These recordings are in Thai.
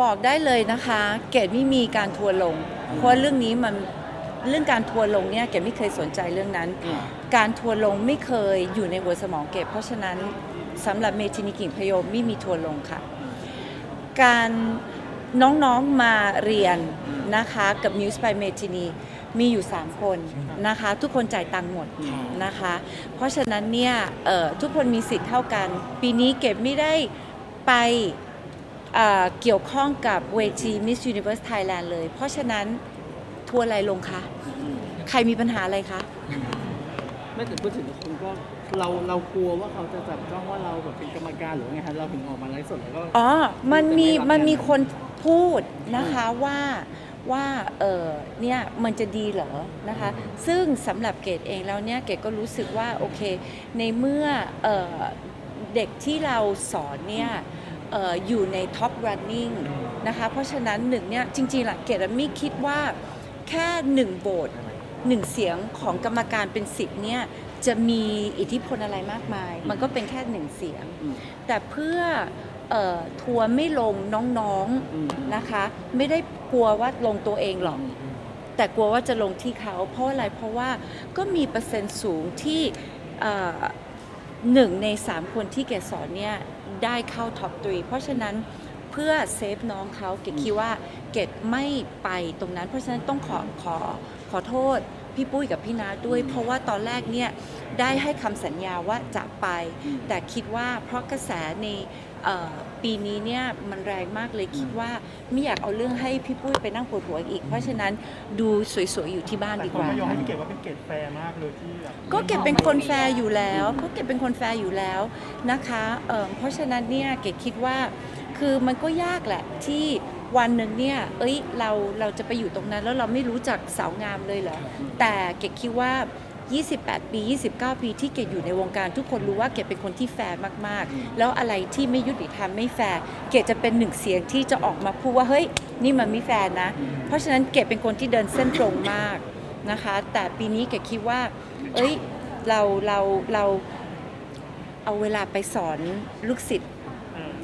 บอกได้เลยนะคะ เกดไม่มีการทัวร์ลง เพราะเรื่องนี้มันเรื่องการทัวร์ลงเนี่ยเกดไม่เคยสนใจเรื่องนั้น การทัวร์ลงไม่เคยอยู่ในหัวสมองเกดเพราะฉะนั้นสำหรับเมทินิกิ่งพยมไม่มีทัวร์ลงค่ะ การน้องๆมาเรียนนะคะกับ Muse by เมทินีมีอยู่ 3 คนนะคะ ทุกคนจ่ายตังค์หมดนะคะ เพราะฉะนั้นเนี่ยเอ่อทุกคนมีสิทธิ์เท่ากัน ปีนี้เก็บไม่ได้ไป เอ่อเกี่ยวข้องกับเวที Miss Universe Thailand เลย เพราะฉะนั้นทัวร์อะไรลงคะ ใครมีปัญหาอะไรคะ ไม่ถึงพูดถึงคนก็เราเรากลัวว่าเขาจะจับจ้องว่าเราแบบเป็นกรรมการหรือว่าไงครับเราถึงออกมาไลฟ์สดแล้วก็ อ๋อ มันมี จะไม่รับมันมีงานคนพูดนะคะว่าว่า เออเนี่ย มันจะดีเหรอ นะคะ ซึ่งสำหรับเกดเองแล้วเนี่ย เกดก็รู้สึกว่า โอเค ในเมื่อเออเด็กที่เราสอนเนี่ย เอออยู่ใน top running นะคะ เพราะฉะนั้นหนึ่งเนี่ยจริงๆล่ะเกดไม่คิดว่าแค่หนึ่งโบทหนึ่งเสียงของกรรมการเป็นสิบเนี่ยจะมีอิทธิพลอะไรมากมาย มันก็เป็นแค่หนึ่งเสียงอืมแต่เพื่อเออทัวร์ไม่ลงน้องอืมๆนะคะ ไม่ได้กลัวว่าลงตัวเองหรอกแต่กลัวว่าจะลงที่เขาเพราะอะไรเพราะว่าก็มีเปอร์เซ็นต์สูงที่เอ่อ หนึ่งในสามคนที่เกศสอนเนี่ยได้เข้าท็อปทรีเพราะฉะนั้นเพื่อเซฟน้องเขาเกดคิดว่าเกดไม่ไปตรงนั้น เพราะฉะนั้นต้องขอขอขอโทษพี่ปุ้ยกับพี่นาด้วย เพราะว่าตอนแรกเนี่ยได้ให้คำสัญญาว่าจะไป แต่คิดว่าเพราะกระแสในเอ่อ ปีนี้เนี่ยมันแรงมากเลยคิดว่าไม่อยากเอาเรื่องให้พี่ปุ้ยไปนั่งปวดหัวอีก เพราะฉะนั้นดูสวยๆอยู่ที่บ้านแต่ดีคกนว่าก็ยอมให้พี่เกดว่าเป็นเกดแฟร์มากเลยที่แบบก็เก็บเป็นคนแฟร์อยู่แล้วเพราะเก็บเป็นคนแฟร์อยู่แล้วนะคะเอิ่มเพราะฉะนั้นเนี่ยเกดคิดว่าคือมันก็ยากแหละที่วันหนึ่งเนี่ยเอ้ยเราเราจะไปอยู่ตรงนั้นแล้วเราไม่รู้จักสาวงามเลยเหรอแต่เกดคิดว่า 28 ปี 29 ปีที่เกดอยู่ในวงการ ทุกคนรู้ว่าเกดเป็นคนที่แฟร์มากๆ แล้วอะไรที่ไม่ยุติธรรมไม่แฟร์เกดจะเป็นหนึ่งเสียงที่จะออกมาพูดว่าเฮ้ยนี่มันไม่แฟร์นะ เพราะฉะนั้นเกดเป็นคนที่เดินเส้นตรงมากนะคะ แต่ปีนี้เกดคิดว่า เอ้ยเราเราเราเอาเวลาไปสอนลูกศิษย์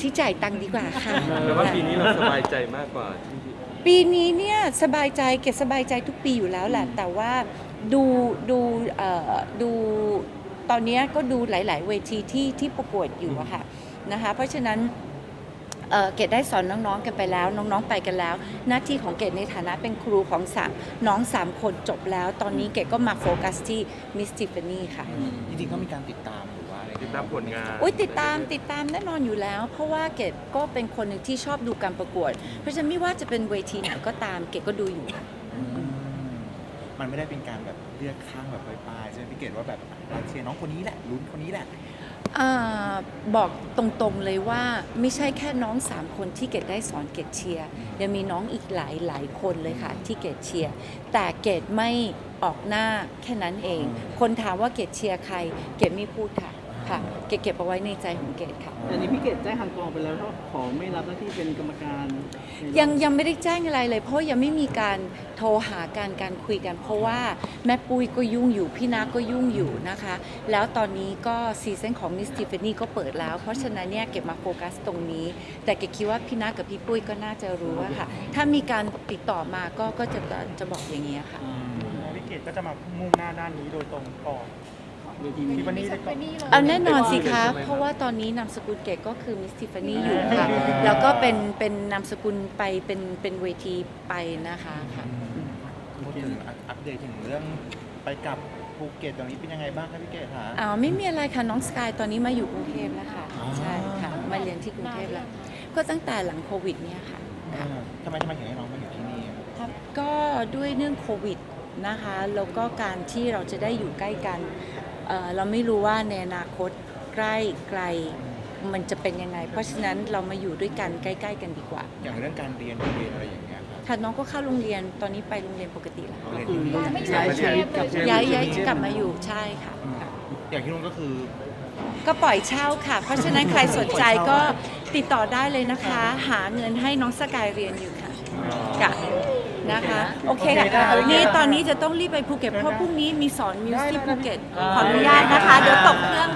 ที่จ่ายตังค์ดีกว่าค่ะแต่ว่าปีนี้เราสบายใจมากกว่าที่ ปีนี้เนี่ยสบายใจเกดสบายใจทุกปีอยู่แล้วแหละ แต่ว่าดูดูเอ่อดูตอนเนี้ยก็ดูหลาย ๆ เวทีที่ที่ประกวดอยู่อะค่ะนะคะเพราะฉะนั้นเอ่อเกดได้สอนน้องๆกันไปแล้ว น้องๆไปกันแล้ว หน้าที่ของเกดในฐานะเป็นครูของสามน้องสามคนจบแล้ว ตอนนี้เกดก็มาโฟกัสที่มิสติฟานี่ค่ะ จริงๆก็มีการติดตาม หรือว่าอะไรติดตามผลงานอุ้ยติดตามติดตามแน่นอนอยู่แล้ว เพราะว่าเกดก็เป็นคนหนึ่งที่ชอบดูการประกวด เพราะฉะนั้นไม่ว่าจะเป็นเวทีไหนก็ตามเกดก็ดูอยู่อืมมันไม่ได้เป็นการแบบเลือกข้างแบบปลายๆใช่ไหมพี่เกดว่าแบบเราเชียร์น้องคนนี้แหละลุ้นคนนี้แหละอาบอกตรงๆเลยว่าไม่ใช่แค่น้องสามคนที่เกดได้สอนเกดเชียร์ยังมีน้องอีกหลายหลายคนเลยค่ะ ที่เกดเชียร์แต่เกดไม่ออกหน้าแค่นั้นเอง คนถามว่าเกดเชียร์ใคร เกดไม่พูดค่ะ ค่ะ เกดเก็บเอาไว้ในใจของเกดค่ะ แต่นี้พี่เกดแจ้งทางกองไปแล้วว่าขอไม่รับหน้าที่เป็นกรรมการในรอบยังยังไม่ได้แจ้งอะไรเลย เพราะยังไม่มีการโทรหาการการคุยกัน เพราะว่าแม่ปุ้ยก็ยุ่งอยู่พี่นาก็ยุ่งอยู่นะคะ แล้วตอนนี้ก็ซีซั่นของมิสติฟานี่ก็เปิดแล้ว เพราะฉะนั้นเนี่ยเก็บมาโฟกัสตรงนี้ แต่เก็บคิดว่าพี่นากับพี่ปุ้ยก็น่าจะรู้ว่าค่ะ ถ้ามีการติดต่อมาก็ก็จะจะบอกอย่างนี้ยค่ะ พี่เกดก็จะมามุ่งหน้าด้านนี้โดยตรงก่อน เวทีนี้ที่วันนี้ได้ก่อนเอาแน่นอนสิคะ เพราะว่าตอนนี้นามสกุลเกดก็คือมิสติฟานี่อยู่ค่ะ แล้วก็เป็นเป็นนามสกุลไปเป็นเป็นเวทีไปนะคะค่ะ พูดถึงอัปอัปเดตถึงเรื่องไปกลับภูเก็ตตอนนี้เป็นยังไงบ้างครับพี่เกดคะอ๋อไม่มีอะไรค่ะ น้องสกายตอนนี้มาอยู่กรุงเทพแล้วค่ะ อ๋อ ใช่ค่ะ มาเรียนที่กรุงเทพแล้ว ก็ตั้งแต่หลังโควิดเนี่ยค่ะ อ่าทำไมทำไมถึงให้น้องมาอยู่ที่นี่อะครับก็ด้วยเนื่องโควิดนะคะ แล้วก็การที่เราจะได้อยู่ใกล้กัน เอ่อเราไม่รู้ว่าในอนาคตใกล้ไกลมันจะเป็นยังไง เพราะฉะนั้นเรามาอยู่ด้วยกันใกล้ ๆ กันดีกว่า อย่างเรื่องการเรียนเรียนอะไรอย่างเงี้ยครับ ค่ะน้องก็เข้าโรงเรียนตอนนี้ไปโรงเรียนปกติแล้วเรียนคือที่นู่นย้ายชีวิตกลับย้ายย้ายกลับมาอยู่ใช่ค่ะค่ะอย่างที่นู่นก็คือ ก็ปล่อยเช่าค่ะ เพราะฉะนั้นใครสนใจก็ติดต่อได้เลยนะคะ หาเงินให้น้องสกายเรียนอยู่ค่ะค่ะนะคะ โอเคค่ะนี่ตอนนี้จะต้องรีบไปภูเก็ตเพราะพรุ่งนี้มีสอนมิวสิกภูเก็ตขออนุญาตนะคะ เดี๋ยวตกเครื่อง